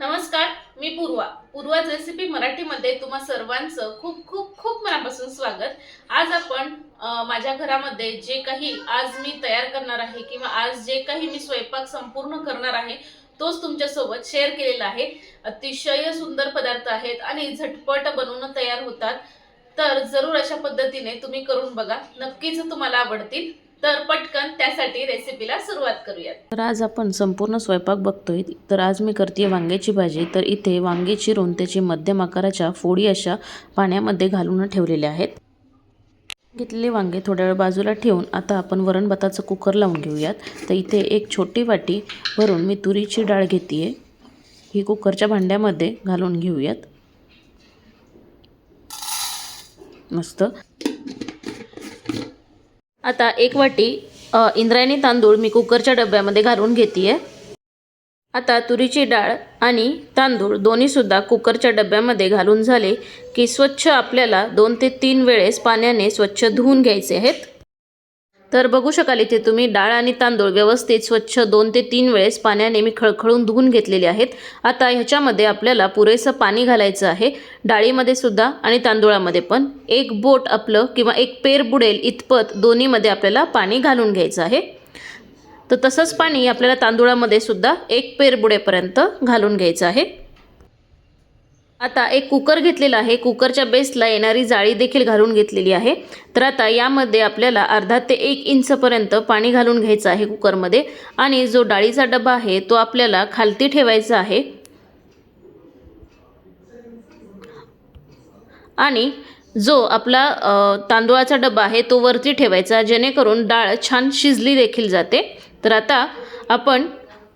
नमस्कार मी पूर्वा. पूर्वाज रेसिपी मराठीमध्ये तुम्हा सर्वांचं खूप खूप खूप मनापासून स्वागत. आज आपण माझ्या घरामध्ये जे काही आज मी तयार करणार आहे किंवा आज जे काही मी स्वयंपाक संपूर्ण करणार आहे तोच तुमच्यासोबत शेअर केलेला आहे. अतिशय सुंदर पदार्थ आहेत आणि झटपट बनवून तयार होतात. तर जरूर अशा पद्धतीने तुम्ही करून बघा. नक्कीच तुम्हाला आवडतील. तर पटकन त्यासाठी रेसिपीला सुरुवात करूयात. तर आज आपण संपूर्ण स्वयंपाक बघतोय. तर आज मी करते वांग्याची भाजी. तर इथे वांगे चिरून त्याची मध्यम आकाराच्या फोडी अशा पाण्यामध्ये घालून ठेवलेल्या आहेत. घेतलेले वांगे थोड्या वेळ बाजूला ठेवून आता आपण वरण भाताचं कुकर लावून घेऊयात. तर इथे एक छोटी वाटी भरून मी तुरीची डाळ घेते आहे ही कुकरच्या भांड्यामध्ये घालून घेऊयात. मस्त. आता एक वाटी इंद्रायणी तांदूळ मी कुकरच्या डब्यामध्ये घालून घेते आता तुरीची डाळ आणि तांदूळ दोन्हीसुद्धा कुकरच्या डब्यामध्ये घालून झाले की स्वच्छ आपल्याला दोन ते तीन वेळेस पाण्याने स्वच्छ धुवून घ्यायचे आहेत. तर बघू शकाल इथे तुम्ही डाळ आणि तांदूळ व्यवस्थित स्वच्छ दोन ते तीन वेळेस पाण्याने मी खळखळून धुवून घेतलेले आहेत. आता ह्याच्यामध्ये आपल्याला पुरेसं पाणी घालायचं आहे. डाळीमध्ये सुद्धा आणि तांदूळामध्ये पण. एक बोट आपलं किंवा एक पेर बुडेल इतपत दोन्हीमध्ये आपल्याला पाणी घालून घ्यायचं आहे. तर तसंच पाणी आपल्याला तांदूळामध्ये सुद्धा एक पेर बुडेपर्यंत घालून घ्यायचं आहे. आता एक कुकर घेतलेला आहे. कुकरच्या बेसला येणारी जाळी देखील घालून घेतलेली आहे. तर आता यामध्ये आपल्याला अर्धा ते एक इंचपर्यंत पाणी घालून घ्यायचं आहे कुकरमध्ये आणि जो डाळीचा डबा आहे तो आपल्याला खालती ठेवायचा आहे. आणि जो आपला तांदूळाचा डबा आहे तो वरती ठेवायचा जेणेकरून डाळ छान शिजली देखील जाते. तर आता आपण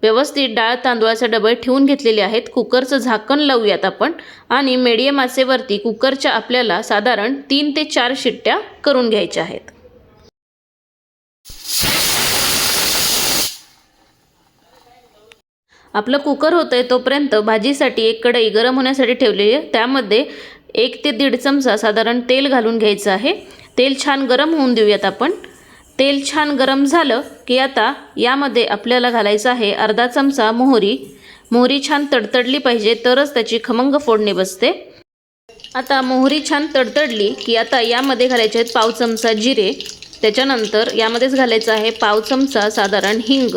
व्यवस्थित डाळ तांदळाचे डबे ठेवून घेतलेले आहेत. कुकरचं झाकण लावूयात आपण आणि मीडियम आचेवरती कुकरच्या आपल्याला साधारण तीन ते चार शिट्ट्या करून घ्यायच्या आहेत. आपलं कुकर होतं आहे तोपर्यंत भाजीसाठी एक कढई गरम होण्यासाठी ठेवलेली आहे. त्यामध्ये एक ते दीड चमचा साधारण तेल घालून घ्यायचं आहे. तेल छान गरम होऊन देऊयात आपण. तेल छान गरम झालं की आता यामध्ये आपल्याला घालायचं आहे अर्धा चमचा मोहरी. मोहरी छान तडतडली पाहिजे तरच त्याची खमंग फोडणी बसते. आता मोहरी छान तडतडली की आता यामध्ये घालायचे आहेत पाव चमचा जिरे. त्याच्यानंतर यामध्येच घालायचं आहे पाव चमचा साधारण हिंग.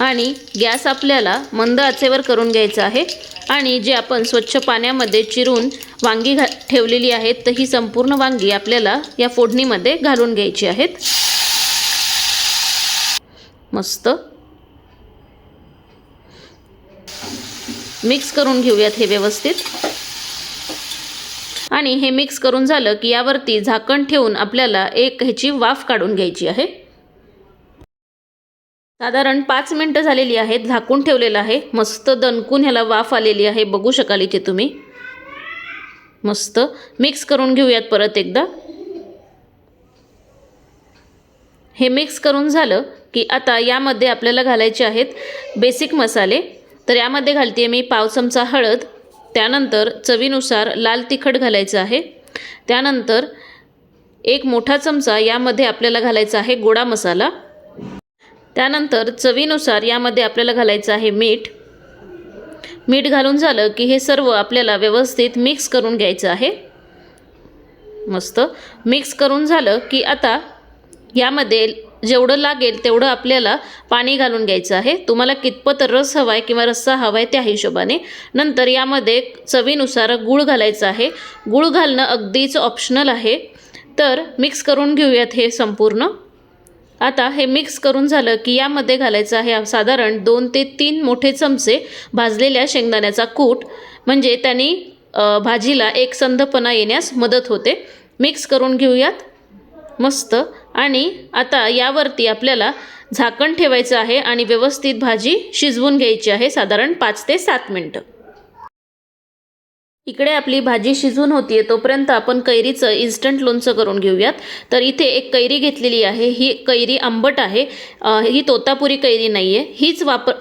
आणि गॅस आपल्याला मंद आचेवर करून घ्यायचा आहे. आणि जे आपण स्वच्छ पाण्यामध्ये चिरून वांगी घा ठेवलेली आहेत तर ही संपूर्ण वांगी आपल्याला या फोडणीमध्ये घालून घ्यायची आहेत. मस्त. मिक्स करून घेऊयात हे व्यवस्थित. आणि हे मिक्स करून झालं की यावरती झाकण ठेवून आपल्याला एक ह्याची वाफ काढून घ्यायची आहे. साधारण पाच मिनटं झालेली आहेत झाकून ठेवलेलं आहे. मस्त दणकून ह्याला वाफ आलेली आहे बघू शकाल इथे तुम्ही. मस्त. मिक्स करून घेऊयात परत एकदा. हे मिक्स करून झालं की आता यामध्ये आपल्याला घालायचे आहेत बेसिक मसाले. तर यामध्ये घालते मी पाव चमचा हळद त्यानंतर चवीनुसार लाल तिखट घालायचं आहे. त्यानंतर एक मोठा चमचा यामध्ये आपल्याला घालायचा आहे गोडा मसाला. त्यानंतर चवीनुसार यामध्ये आपल्याला घालायचं आहे मीठ. मीठ घालून झालं की हे सर्व आपल्याला व्यवस्थित मिक्स करून घ्यायचं आहे. मस्त. मिक्स करून झालं की आता यामध्ये जेवढं लागेल तेवढं आपल्याला पाणी घालून घ्यायचं आहे. तुम्हाला कितपत रस हवा आहे किंवा रस्सा हवा आहे त्या हिशोबाने. नंतर यामध्ये चवीनुसार गूळ घालायचं आहे. गूळ घालणं अगदीच ऑप्शनल आहे. तर मिक्स करून घेऊयात हे संपूर्ण. आता हे मिक्स करून झालं की यामध्ये घालायचं आहे साधारण दोन ते तीन मोठे चमचे भाजलेल्या शेंगदाण्याचा कूट. म्हणजे त्यांनी भाजीला एक संधपणा येण्यास मदत होते. मिक्स करून घेऊयात. मस्त. आणि आता यावरती आपल्याला झाकण ठेवायचं आहे आणि व्यवस्थित भाजी शिजवून घ्यायची आहे साधारण पाच ते सात मिनटं. इकडे आपली भाजी शिजून होती आहे तोपर्यंत आपण कैरीचं इन्स्टंट लोणचं करून घेऊयात. तर इथे एक कैरी घेतलेली आहे ही कैरी आंबट आहे. ही तोतापुरी कैरी नाही आहे हीच वापर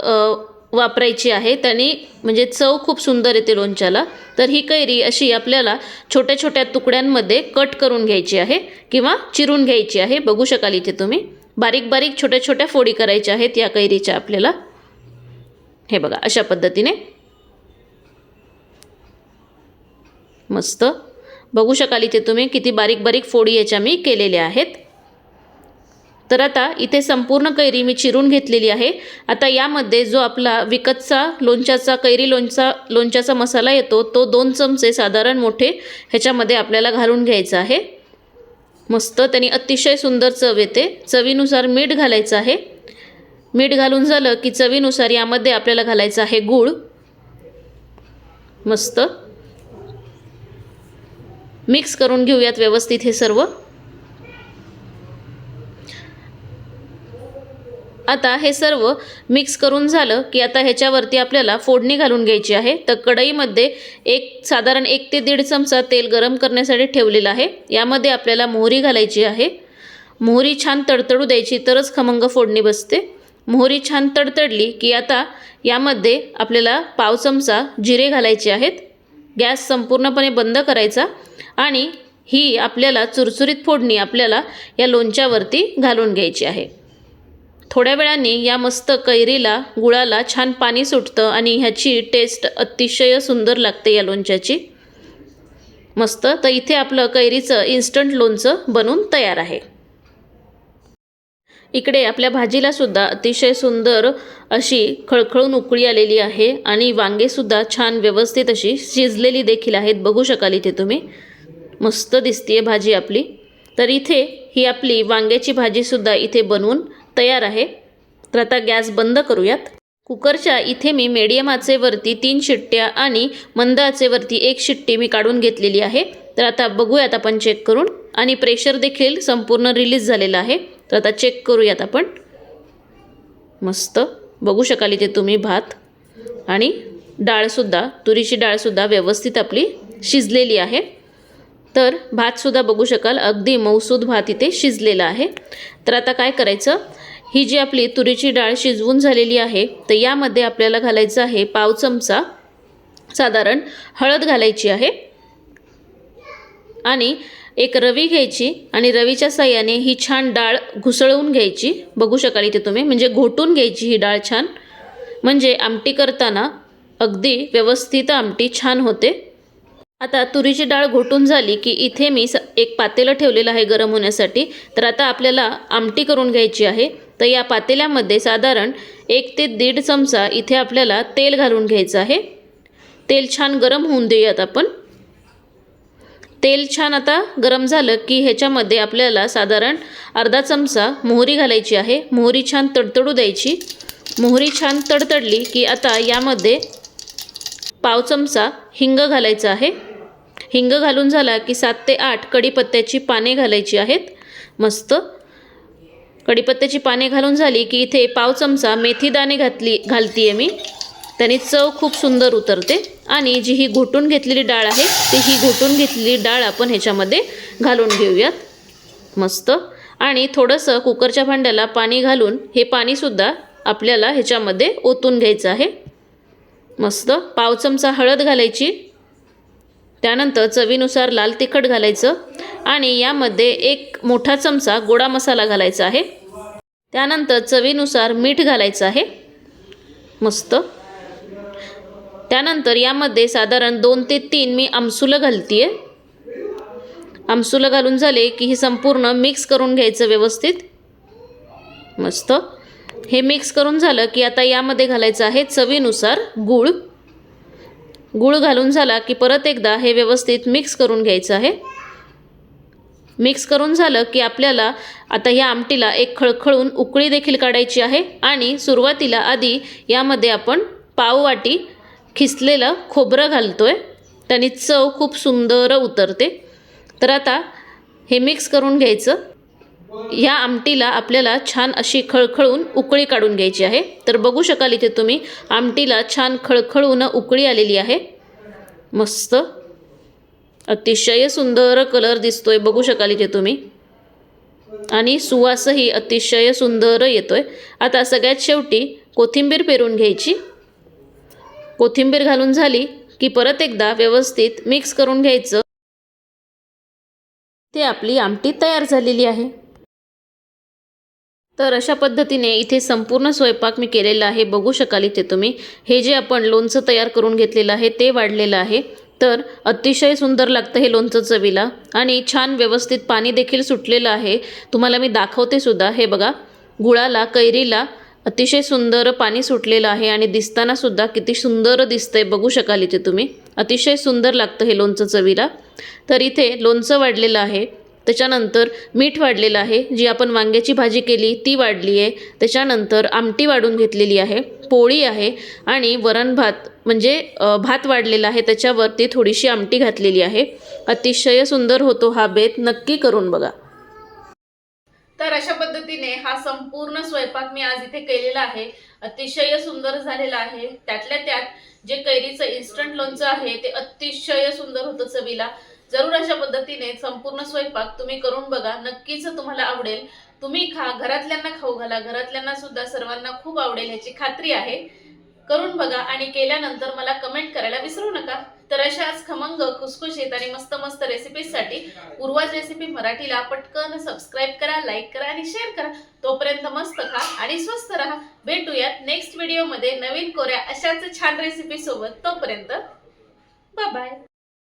वापरायची आहे. त्याने म्हणजे चव खूप सुंदर येते लोणच्याला. तर ही कैरी अशी आपल्याला छोट्या छोट्या तुकड्यांमध्ये कट करून घ्यायची आहे किंवा चिरून घ्यायची आहे. बघू शकाल इथे तुम्ही. बारीक बारीक छोट्या छोट्या फोडी करायच्या आहेत या कैरीच्या आपल्याला. हे बघा अशा पद्धतीने. मस्त. बघू शकाल इथे तुम्ही किती बारीक बारीक फोडी याच्या मी केलेल्या आहेत. तर आता इथे संपूर्ण कैरी मी चिरून घेतलेली आहे. आता यामध्ये जो आपला विकतचा लोणच्याचा कैरी लोणचा लोणच्याचा मसाला येतो तो दोन चमचे साधारण मोठे ह्याच्यामध्ये आपल्याला घालून घ्यायचा आहे. मस्त त्यांनी अतिशय सुंदर चव येते. चवीनुसार मीठ घालायचं आहे. मीठ घालून झालं की चवीनुसार यामध्ये आपल्याला घालायचं आहे गूळ. मस्त. मिक्स करून घेऊयात व्यवस्थित हे सर्व. आता हे सर्व मिक्स करून झालं की आता ह्याच्यावरती आपल्याला फोडणी घालून घ्यायची आहे. तर कढईमध्ये एक साधारण एक ते दीड चमचा तेल गरम करण्यासाठी ठेवलेलं आहे. यामध्ये आपल्याला मोहरी घालायची आहे. मोहरी छान तडतडू द्यायची तरच खमंग फोडणी बसते. मोहरी छान तडतडली की आता यामध्ये आपल्याला पाव चमचा जिरे घालायचे आहेत. गॅस संपूर्णपणे बंद करायचा आणि ही आपल्याला चुरचुरीत फोडणी आपल्याला या लोणच्यावरती घालून घ्यायची आहे. थोड्या वेळाने या मस्त कैरीला गुळाला छान पाणी सुटतं आणि ह्याची टेस्ट अतिशय सुंदर लागते या लोणच्याची. मस्त तर इथे आपलं कैरीचं इन्स्टंट लोणचं बनून तयार आहे. इकडे आपल्या भाजीला सुद्धा अतिशय सुंदर अशी खळखळून उकळी आलेली आहे आणि वांगेसुद्धा छान व्यवस्थित अशी शिजलेली देखील आहेत. बघू शकाल इथे तुम्ही. मस्त दिसतीये भाजी आपली. तर इथे ही आपली वांग्याची भाजीसुद्धा इथे बनवून तयार आहे. तर आता गॅस बंद करूयात. कुकरच्या इथे मी मीडियम आचेवरती तीन शिट्ट्या आणि मंद आचेवरती एक शिट्टी मी काढून घेतलेली आहे. तर आता बघूयात आपण चेक करून. आणि प्रेशर देखील संपूर्ण रिलीज झालेलं आहे. तर आता चेक करूयात आपण. मस्त. बघू शकाल इथे तुम्ही भात. आणि डाळसुद्धा तुरीची डाळसुद्धा व्यवस्थित आपली शिजलेली आहे. तर भातसुद्धा बघू शकाल. अगदी मौसूद भात इथे शिजलेला आहे. तर आता काय करायचं? ही जी आपली तुरीची डाळ शिजवून झालेली आहे तर यामध्ये आपल्याला घालायचं आहे पाव चमचा साधारण हळद घालायची आहे. आणि एक रवी घ्यायची आणि रवीच्या साह्याने ही छान डाळ घुसळवून घ्यायची. बघू शकाल इथे तुम्ही. म्हणजे घोटून घ्यायची ही डाळ छान. म्हणजे आमटी करताना अगदी व्यवस्थित आमटी छान होते. आता तुरीची डाळ घोटून झाली की इथे मी स एक पातेलं ठेवलेलं आहे गरम होण्यासाठी. तर आता आपल्याला आमटी करून घ्यायची आहे. तर या पातेल्यामध्ये साधारण एक ते दीड चमचा इथे आपल्याला तेल घालून घ्यायचं आहे. तेल छान गरम होऊन देऊयात आपण. तेल छान आता गरम झालं की ह्याच्यामध्ये आपल्याला साधारण अर्धा चमचा मोहरी घालायची आहे. मोहरी छान तडतडू द्यायची. मोहरी छान तडतडली की आता यामध्ये पाव चमचा हिंग घालायचा आहे. हिंग घालून झाला की सात ते आठ कढीपत्त्याची पाने घालायची आहेत. मस्त. कढीपत्त्याची पाने घालून झाली की इथे पाव चमचा मेथीदाणे घातली घालते आहे मी. त्याने चव खूप सुंदर उतरते आणि जी ही घोटून घेतलेली डाळ आहे ती ही घोटून घेतलेली डाळ आपण ह्याच्यामध्ये घालून घेऊयात. मस्त. आणि थोडंसं कुकरच्या भांड्याला पाणी घालून हे पाणीसुद्धा आपल्याला ह्याच्यामध्ये ओतून घ्यायचं आहे. मस्त. पाव चमचा हळद घालायची. त्यानंतर चवीनुसार लाल तिखट घालायचं. आणि यामध्ये एक मोठा चमचा गोडा मसाला घालायचा आहे. त्यानंतर चवीनुसार मीठ घालायचं आहे. मस्त. त्यानंतर यामध्ये साधारण दोन ते तीन मी आमसुलं घालते आहे आमसुलं घालून झाले की हे संपूर्ण मिक्स करून घ्यायचं व्यवस्थित. मस्त. हे मिक्स करून झालं की आता यामध्ये घालायचं आहे चवीनुसार गूळ. गूळ घालून झाला की परत एकदा हे व्यवस्थित मिक्स करून घ्यायचं आहे. मिक्स करून झालं की आपल्याला आता ह्या आमटीला एक खळखळून उकळी देखील काढायची आहे आणि सुरुवातीला आधी यामध्ये आपण पाववाटी खिसलेलं खोबरं घालतो आहे त्याने चव खूप सुंदर उतरते. तर आता हे मिक्स करून घ्यायचं. ह्या आमटीला आपल्याला छान अशी खळखळून उकळी काढून घ्यायची आहे. तर बघू शकाल इथे तुम्ही आमटीला छान खळखळून उकळी आलेली आहे. मस्त. अतिशय सुंदर कलर दिसतोय बघू शकाल इथे तुम्ही. आणि सुवासही अतिशय सुंदर येतोय. आता सगळ्यात शेवटी कोथिंबीर पेरून घ्यायची. कोथिंबीर घालून झाली की परत एकदा व्यवस्थित मिक्स करून घ्यायचं. ते आपली आमटी तयार झालेली आहे. तर अशा पद्धतीने इथे संपूर्ण स्वयंपाक मी केलेला आहे. बघू शकाल इथे तुम्ही. हे जे आपण लोणचं तयार करून घेतलेलं आहे ते वाढलेलं आहे. तर अतिशय सुंदर लागतं हे लोणचं चवीला. आणि छान व्यवस्थित पाणी देखील सुटलेलं आहे. तुम्हाला मी दाखवते सुद्धा. हे बघा गुळाला कैरीला अतिशय सुंदर पाणी सुटलेलं आहे आणि दिसताना सुद्धा किती सुंदर दिसतंय. बघू शकाल इथे तुम्ही. अतिशय सुंदर लागतं हे लोणचं चवीला. तर इथे लोणचं वाढलेलं आहे. त्याच्यानंतर मीठ वाढलेलं आहे. जी आपण वांग्याची भाजी केली ती वाढली आहे. त्याच्यानंतर आमटी वाढून घेतलेली आहे. पोळी आहे आणि वरण भात म्हणजे भात वाढलेला आहे. त्याच्यावरती थोडीशी आमटी घातलेली आहे. अतिशय सुंदर होतो हा बेत. नक्की करून बघा. तर अशा पद्धतीने हा संपूर्ण स्वयंपाक मी आज इथे केलेला आहे. अतिशय सुंदर झालेला आहे. त्यातल्या त्यात जे कैरीचं इन्स्टंट लोणचं आहे ते अतिशय सुंदर होतं चवीला. जरूर अशा पद्धतीने संपूर्ण स्वयंपाक तुम्ही करून बघा. नक्कीच तुम्हाला आवडेल. तुम्ही खा घरातल्यांना खाऊ घाला. घरातल्यांना सुद्धा सर्वांना खूप आवडेल ह्याची खात्री आहे. करून बघा आणि केल्यानंतर मला कमेंट करायला विसरू नका. तर अशाच खमंग खुसखुशीत आणि मस्त मस्त रेसिपीजसाठी पूर्वाज रेसिपी मराठीला पटकन सबस्क्राईब करा लाईक करा आणि शेअर करा. तोपर्यंत मस्त खा आणि स्वस्त राहा. भेटूयात नेक्स्ट व्हिडिओमध्ये नवीन कोऱ्या अशाच छान रेसिपी सोबत. तोपर्यंत बाय